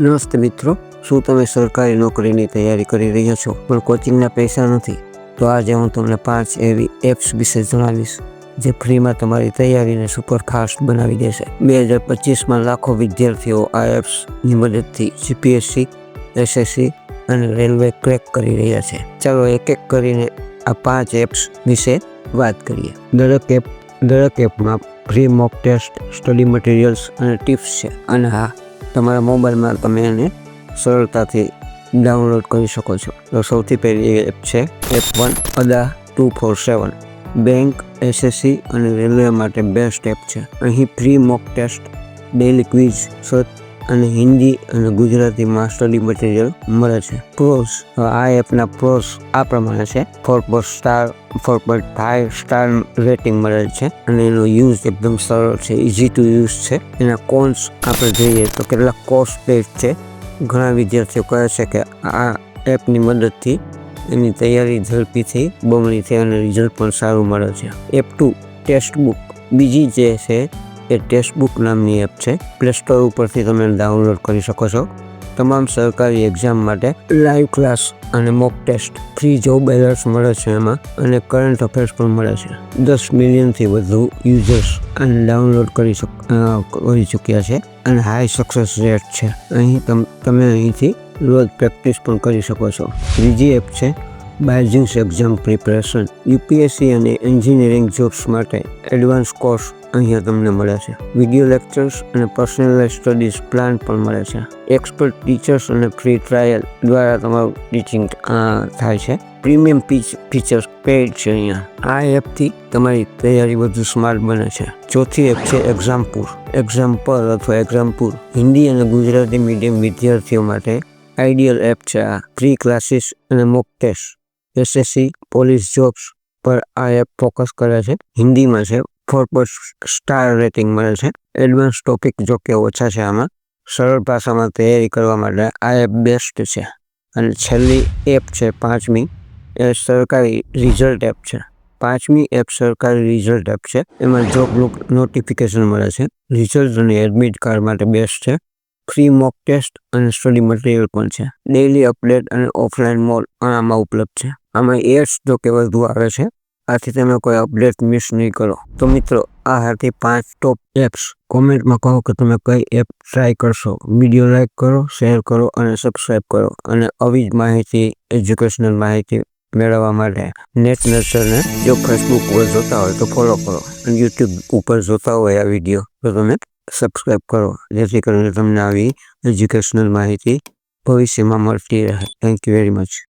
નમસ્તે મિત્રો, શું તમે સરકારી નોકરીની તૈયારી કરી રહ્યા છો? પણ કોચિંગના પૈસા નથી. તો આજે હું તમને પાંચ એવી એપ્સ વિશે જણાવીશ, જે ફ્રીમાં તમારી તૈયારીને સુપરફાસ્ટ બનાવી દેશે. બે હજાર પચીસમાં લાખો વિદ્યાર્થીઓ આ એપ્સની મદદથી જીપીએસસી, એસએસસી અને રેલવે ક્રેક કરી રહ્યા છે. ચાલો એક એક કરીને આ પાંચ એપ્સ વિશે વાત કરીએ. દરેક એપ, દરેક એપમાં free mock test, study materials અને ટિપ્સ છે. અને હા તમારા મોબાઈલમાં તમે એને સરળતાથી ડાઉનલોડ કરી શકો છો. તો સૌથી પહેલી એપ છે, app one Adda two four seven. Bank, SSC અને રેલવે માટે બેસ્ટ એપ છે. અહીં free mock test, daily quiz search અને હિન્દી અને ગુજરાતીમાં સ્ટડી મટીરિયલ મળે છે. પ્રોસ આ એપના પ્રોસ આ પ્રમાણે છે. Four point star four point five star rating મળેલ છે અને એનો યુઝ એકદમ સરળ છે ઇઝી ટુ યુઝ છે. એના કોન્સ આપણે જોઈએ તો કેટલાક કોસ્ટ છે. ઘણા વિદ્યાર્થીઓ કહે છે કે આ એપની મદદથી એની તૈયારી ઝડપીથી બમણી થઈ અને રિઝલ્ટ પણ સારું મળે છે. એપ ટુ ટેક્સ્ટ બુક બીજી જે છે એ ટેક્સ્ટ બુક નામની એપ છે. પ્લે સ્ટોર ઉપરથી તમે ડાઉનલોડ કરી શકો છો. તમામ સરકારી એક્ઝામ માટે લાઈવ ક્લાસ અને mock test free job alerts મળે છે એમાં અને કરંટ અફેર્સ પણ મળે છે. દસ મિલિયનથી વધુ યુઝર્સ આને ડાઉનલોડ કરી કરી ચૂક્યા છે અને હાઈ સક્સેસ રેટ છે. અહીં તમે અહીંથી રોજ પ્રેક્ટિસ પણ કરી શકો છો. ત્રીજી એપ છે બાયજુસ એક્ઝામ પ્રિપેરેશન યુપીએસસી અને એન્જિનિયરિંગ જોબ્સ માટે એડવાન્સ કોર્સ અહીંયા તમને મળે છે. વીડિયો લેક્ચર્સ અને પર્સનલાઇઝ સ્ટડીઝ પ્લાન પણ મળે છે. એક્સપર્ટ ટીચર્સ અને ફ્રી ટ્રાયલ દ્વારા તમારું ટીચિંગ થાય છે. પ્રીમિયમ પીચ ફીચર્સ પેડ છે અહીંયા. આ એપથી તમારી તૈયારી વધુ સ્માર્ટ બને છે. ચોથી એપ છે એક્ઝામપુર એક્ઝામ્પલ અથવા એક્ઝામપુર હિન્દી અને ગુજરાતી મીડિયમ વિદ્યાર્થીઓ માટે આઈડિયલ એપ છે આ. ફ્રી ક્લાસીસ અને mock test SSC police jobs પર આ એપ ફોકસ કરે છે. હિન્દીમાં છે. ફોર સ્ટાર રેટિંગ મળે છે. એડવાન્સ ટોપિક જો કે ઓછા છે આમાં. સરળ ભાષામાં તૈયારી કરવા માટે આ એપ બેસ્ટ છે. અને છેલ્લી એપ છે પાંચમી. એ સરકારી રિઝલ્ટ એપ છે. પાંચમી એપ સરકારી રિઝલ્ટ એપ છે. એમાં જોબ નોટિફિકેશન મળે છે. રિઝલ્ટ અને એડમિટ કાર્ડ માટે બેસ્ટ છે. ફ્રી મોક ટેસ્ટ અને સ્ટડી મટીરિયલ પણ છે. ડેઇલી અપડેટ અને ઓફલાઈન પણ આમાં ઉપલબ્ધ છે. આમાં એડ્સ જો કે વધુ આવે છે. આથી તમે કોઈ અપડેટ મિસ નહીં કરો. તો મિત્રો, આ હતી પાંચ ટોપ એપ્સ કોમેન્ટમાં કહો કે તમે કઈ એપ ટ્રાય કરશો. વીડિયો લાઇક કરો શેર કરો અને સબસ્ક્રાઈબ કરો. અને આવી જ માહિતી એજ્યુકેશનલ માહિતી મેળવવા માટે નેટ નર્સરને જો ફેસબુક ઉપર જોતા હોય તો ફોલો કરો. અને યુટ્યુબ ઉપર જોતા હોય આ વીડિયો તો તમે સબસ્ક્રાઈબ કરો. જેથી કરીને તમને આવી એજ્યુકેશનલ માહિતી ભવિષ્યમાં મળતી રહે. Thank you very much